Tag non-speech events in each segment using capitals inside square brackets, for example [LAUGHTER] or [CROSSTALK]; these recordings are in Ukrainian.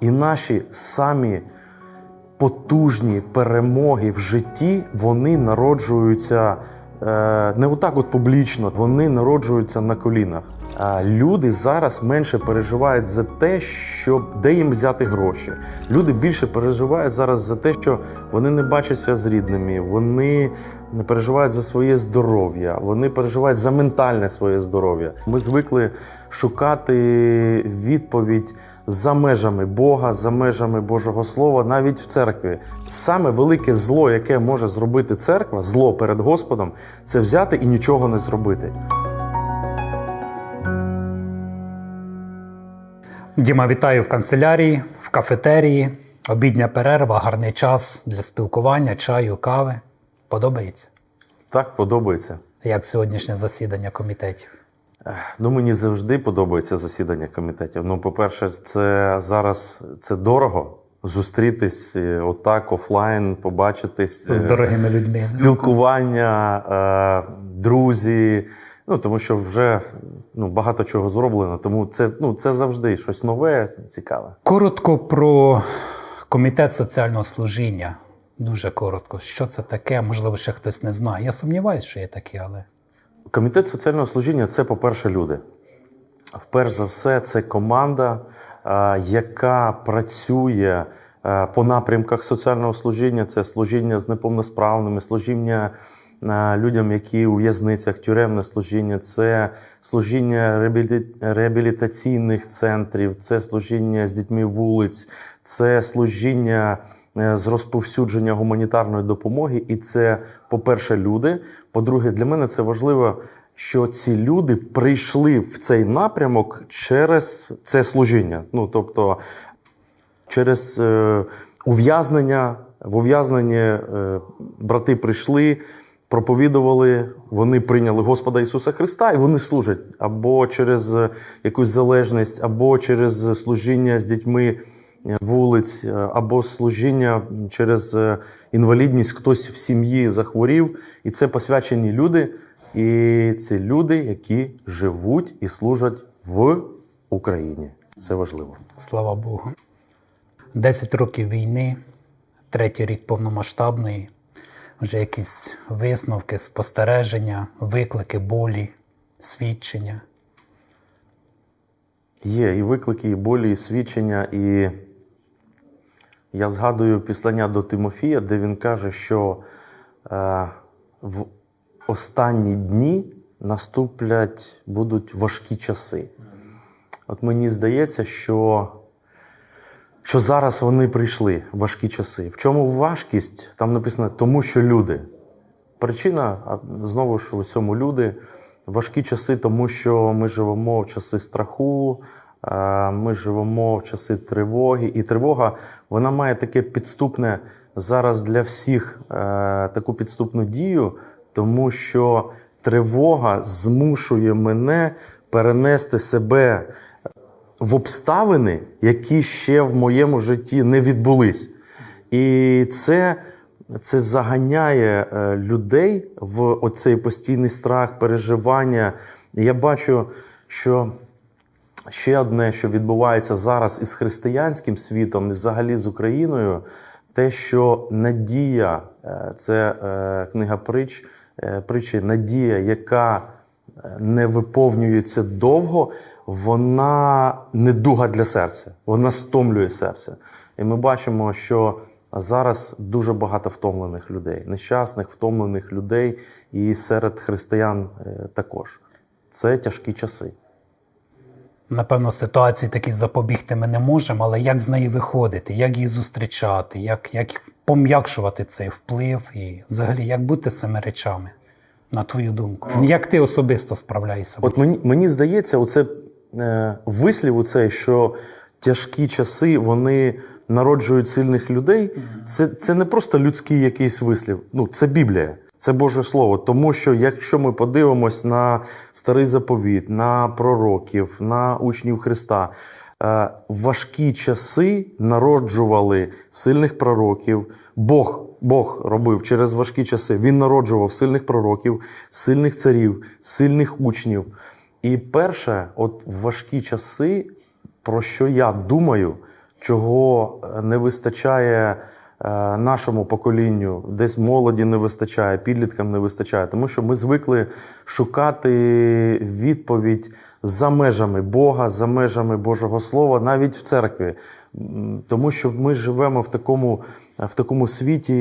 І наші самі потужні перемоги в житті вони народжуються е, не отак от публічно, вони народжуються на колінах. Люди зараз менше переживають за те, щоб де їм взяти гроші. Люди більше переживають зараз за те, що вони не бачаться з рідними, вони не переживають за своє здоров'я, вони переживають за ментальне своє здоров'я. Ми звикли шукати відповідь за межами Бога, за межами Божого Слова, навіть в церкві. Саме велике зло, яке може зробити церква, зло перед Господом, це взяти і нічого не зробити. Діма, вітаю в канцелярії, в кафетерії. Обідня перерва, гарний час для спілкування, чаю, кави. Подобається? Так подобається. Як сьогоднішнє засідання комітетів? Ну, мені завжди подобається засідання комітетів. Ну, по-перше, це зараз це дорого. Зустрітись е, отак, офлайн, побачитись. З е, дорогими людьми. спілкування, е, друзі. Ну, тому що вже ну, багато чого зроблено. Тому це, ну, це завжди щось нове, цікаве. Коротко про комітет соціального служіння. Дуже коротко. Що це таке? Можливо, ще хтось не знає. Я сумніваюся, що є таке, але Комітет соціального служіння це, по-перше, люди. Вперш за все, це команда, яка працює по напрямках соціального служіння. Це служіння з неповносправними, служіння людям, які у в'язницях, тюремне служіння, це служіння реабілі- реабілітаційних центрів, це служіння з дітьми вулиць, це служіння е, з розповсюдження гуманітарної допомоги. І це, по-перше, люди. По-друге, для мене це важливо, що ці люди прийшли в цей напрямок через це служіння. Ну тобто через е, ув'язнення, в ув'язнення е, брати прийшли. Проповідували, вони прийняли Господа Ісуса Христа, і вони служать або через е, якусь залежність, або через служіння з дітьми е, вулиць, е, або служіння через інвалідність, хтось в сім'ї захворів. І це посвячені люди. І це люди, які живуть і служать в Україні. Це важливо. слава Богу. 10 років війни, третій рік повномасштабної, вже якісь висновки, спостереження, виклики, болі, свідчення. Є і виклики, і болі, і свідчення. І я згадую післання до Тимофія, де він каже, що е, в останні дні наступлять будуть важкі часи. От мені здається, що, що зараз вони прийшли важкі часи. В чому важкість? Там написано, тому що люди. Причина знову ж у цьому люди. Важкі часи, тому що ми живемо в часи страху, е, ми живемо в часи тривоги. І тривога вона має таке підступне зараз для всіх е, таку підступну дію, тому що тривога змушує мене перенести себе в обставини, які ще в моєму житті не відбулись. І це, це заганяє е, людей в оцей постійний страх, переживання. Я бачу, що ще одне, що відбувається зараз із християнським світом, і взагалі з Україною, те, що надія, е, це е, книга притч, притчі, надія, яка не виповнюється довго, вона недуга для серця, вона стомлює серце. І ми бачимо, що зараз дуже багато втомлених людей, нещасних, втомлених людей, і серед християн е, також. Це тяжкі часи. Напевно, ситуації такі запобігти ми не можемо, але як з неї виходити, як її зустрічати, як, як пом'якшувати цей вплив і взагалі як бути з цими речами, на твою думку? Як ти особисто справляєшся? От мені, мені здається, оце е, вислів, оцей, що тяжкі часи вони народжують сильних людей. Це, це не просто людський якийсь вислів. Ну, це Біблія, це Боже Слово. Тому що якщо ми подивимось на старий заповіт, на пророків, на учнів Христа. е, Важкі часи народжували сильних пророків. Бог, Бог робив через важкі часи. Він народжував сильних пророків, сильних царів, сильних учнів. І перше, от в важкі часи, про що я думаю, чого е, не вистачає е, нашому поколінню, десь молоді не вистачає, підліткам не вистачає, тому що ми звикли шукати відповідь за межами Бога, за межами Божого Слова, навіть в церкві. Тому що ми живемо в такому, в такому світі,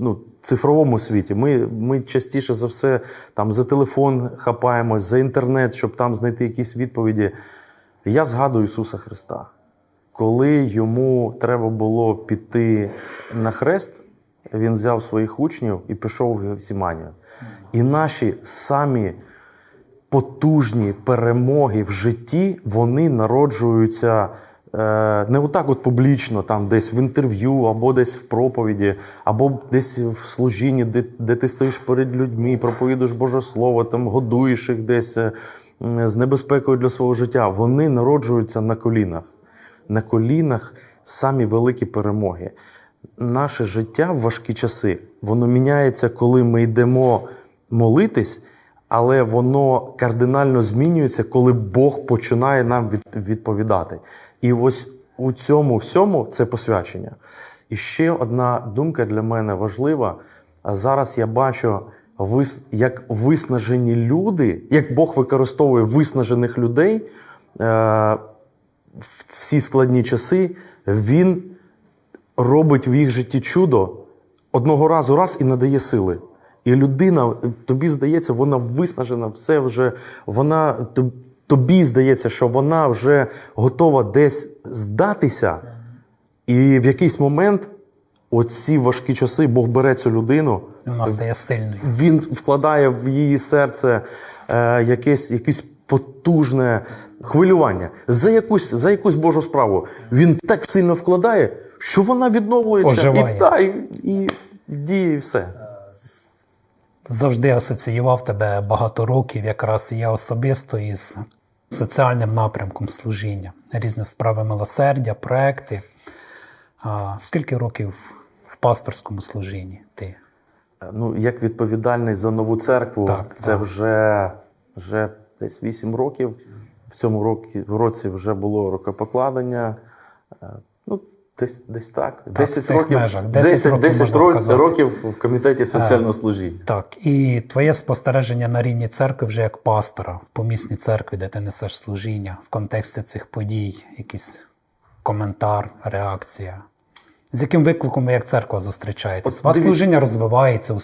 ну, цифровому світі. Ми, ми частіше за все там за телефон хапаємось, за інтернет, щоб там знайти якісь відповіді. Я згадую Ісуса Христа. Коли йому треба було піти на хрест, він взяв своїх учнів і пішов в Гефсіманію. І наші самі потужні перемоги в житті, вони народжуються не отак от публічно, там десь в інтерв'ю, або десь в проповіді, або десь в служінні, де, де ти стоїш перед людьми, проповідуєш Боже Слово, там годуєш їх десь е, з небезпекою для свого життя. Вони народжуються на колінах. На колінах самі великі перемоги. Наше життя в важкі часи, воно міняється, коли ми йдемо молитись, але воно кардинально змінюється, коли Бог починає нам відповідати. І ось у цьому всьому це посвячення. І ще одна думка для мене важлива. Зараз я бачу, як виснажені люди, як Бог використовує виснажених людей е, в ці складні часи, Він робить в їх житті чудо одного разу раз і надає сили. І людина, тобі здається, вона виснажена, все вже вона тобі здається, що вона вже готова десь здатися. І в якийсь момент, оці важкі часи, Бог бере цю людину, Вона стає сильною. він вкладає в її серце е, якесь, якесь потужне хвилювання за якусь, за якусь Божу справу. Він так сильно вкладає, що вона відновлюється Оживає. і, та, і, і діє, і все. Завжди асоціював тебе багато років, якраз і я особисто із соціальним напрямком служіння, різні справи милосердя, проекти. А скільки років в пасторському служінні ти? Ну, як відповідальний за нову церкву, Так, це так. Вже, вже десь 8 років. В цьому році, вже було рукопокладення. Е, десь, десь так. 10 цих років, межах. 10 10, років, 10 можна ро- сказати. років в комітеті соціального служіння. Так, і твоє спостереження на рівні церкви вже як пастора в помісній церкві, де ти несеш служіння, в контексті цих подій, якийсь коментар, реакція. З яким викликом ви як церква зустрічаєтесь? У вас диві- служіння розвивається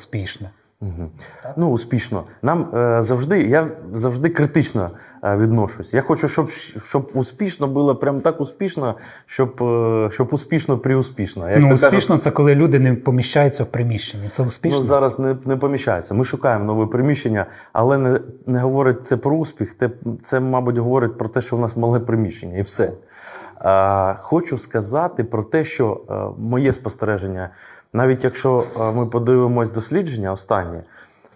успішно. Ну, успішно. Нам е, завжди, я завжди критично е, відношусь. Я хочу, щоб, щоб успішно було прям так успішно, щоб, е, щоб успішно приуспішно. Як ну, успішно це коли люди не поміщаються в приміщенні. Це успішно. Ну, зараз не, не поміщається. Ми шукаємо нове приміщення, але не, не говорить це про успіх. Це, це, мабуть, говорить про те, що у нас мале приміщення, і все. А, хочу сказати про те, що е, моє спостереження, навіть якщо е, ми подивимось дослідження останні,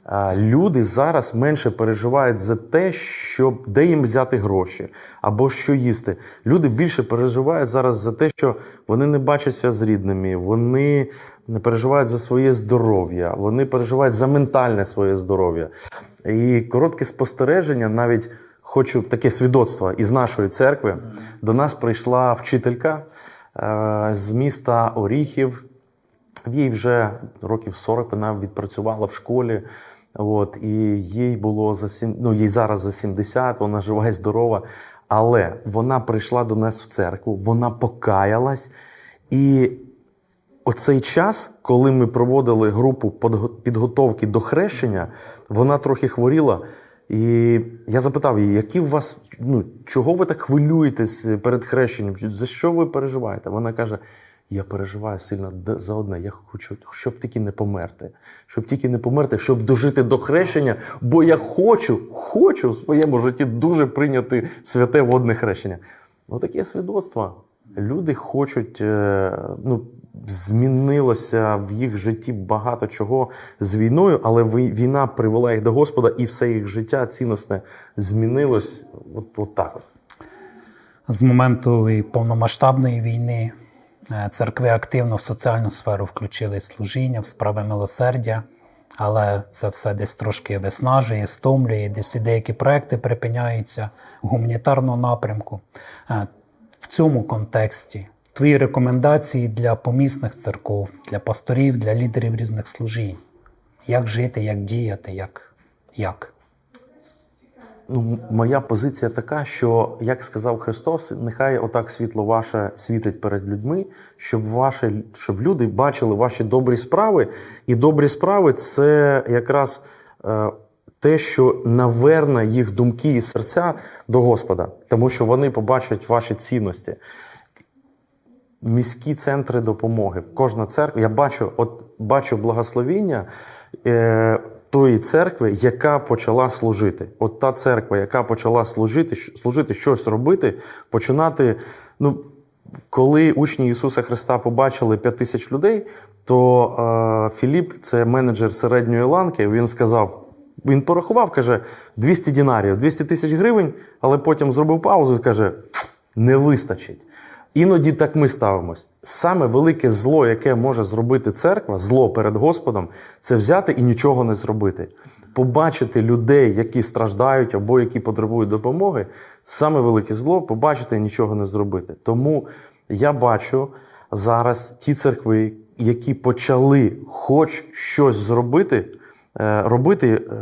е, люди зараз менше переживають за те, щоб де їм взяти гроші або що їсти. Люди більше переживають зараз за те, що вони не бачаться з рідними, вони не переживають за своє здоров'я, вони переживають за ментальне своє здоров'я. І коротке спостереження, навіть хочу таке свідоцтво із нашої церкви. До нас прийшла вчителька е, з міста Оріхів. Їй вже років 40 вона відпрацювала в школі. От, і їй було за сім... ну, їй зараз за 70, вона жива і здорова. Але вона прийшла до нас в церкву, вона покаялась. І оцей час, коли ми проводили групу підготовки до хрещення, вона трохи хворіла. І я запитав її, які у вас, ну, чого ви так хвилюєтесь перед хрещенням? За що ви переживаєте? Вона каже: я переживаю сильно за одне. Я хочу, щоб тільки не померти. Щоб тільки не померти, щоб дожити до хрещення, бо я хочу, хочу в своєму житті дуже прийняти святе водне хрещення. Ну, таке свідоцтво. Люди хочуть, е, ну, змінилося в їх житті багато чого з війною, але війна привела їх до Господа, і все їх життя цінностне змінилось от, от так. От. З моменту повномасштабної війни церкви активно в соціальну сферу включили служіння в справи милосердя, але це все десь трошки виснажує, стомлює, десь і деякі проекти припиняються гуманітарного напрямку. Е, В цьому контексті твої рекомендації для помісних церков, для пасторів, для лідерів різних служінь. Як жити, як діяти, як. як? Ну, моя позиція така, що, як сказав Христос, нехай отак світло ваше світить перед людьми, щоб, ваші, щоб люди бачили ваші добрі справи. І добрі справи це якраз е, те, що наверне їх думки і серця до Господа, тому що вони побачать ваші цінності. Міські центри допомоги. Кожна церква. Я бачу, от бачу благословіння е, тої церкви, яка почала служити. От та церква, яка почала служити, служити щось робити, починати. Ну, коли учні Ісуса Христа побачили 5 тисяч людей, то е, Філіп, це менеджер середньої ланки, він сказав. Він порахував, каже, 200 дінарів, 200 тисяч гривень, але потім зробив паузу і каже: не вистачить. Іноді так ми ставимось. Саме велике зло, яке може зробити церква, зло перед Господом, це взяти і нічого не зробити. Побачити людей, які страждають або які потребують допомоги, саме велике зло побачити і нічого не зробити. Тому я бачу зараз ті церкви, які почали хоч щось зробити, е, робити е,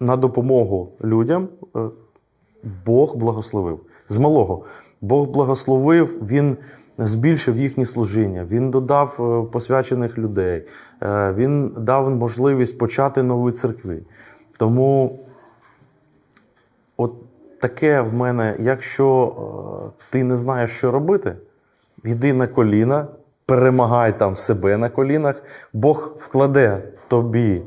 на допомогу людям. е, Бог благословив. З малого. Бог благословив, Він збільшив їхнє служіння, Він додав е, посвячених людей, е, Він дав можливість почати нові церкви. Тому от таке в мене, якщо е, ти не знаєш, що робити, йди на коліна, перемагай там себе на колінах, Бог вкладе тобі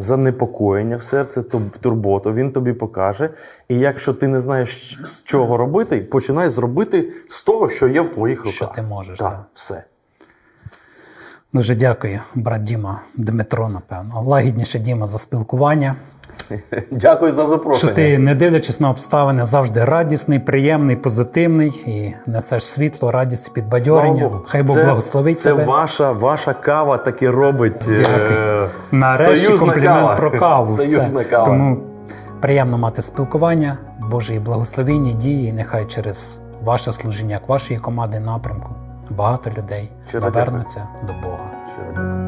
занепокоєння в серце, ту- турботу, він тобі покаже. І якщо ти не знаєш, з чого робити, починай зробити з того, що є в твоїх руках. Що ти можеш, Так, так. все. Дуже дякую, брат Діма, Дмитро, напевно. Лагідніше Діма за спілкування. [LAUGHS] Дякую за Що ти, не дивлячись на обставини, завжди радісний, приємний, позитивний і несеш світло, радість і підбадьорення. Слава Богу. Хай Бог це, благословить це тебе. ваша, ваша кава таки робить. е, Дякую. Нарешті союзна комплімент кава. про каву. [LAUGHS] Союзна все. кава. Тому приємно мати спілкування, Божої благословіння, дії. і Нехай через ваше служіння, як вашої команди напрямку, багато людей Щиро навернуться до Бога. Щиро.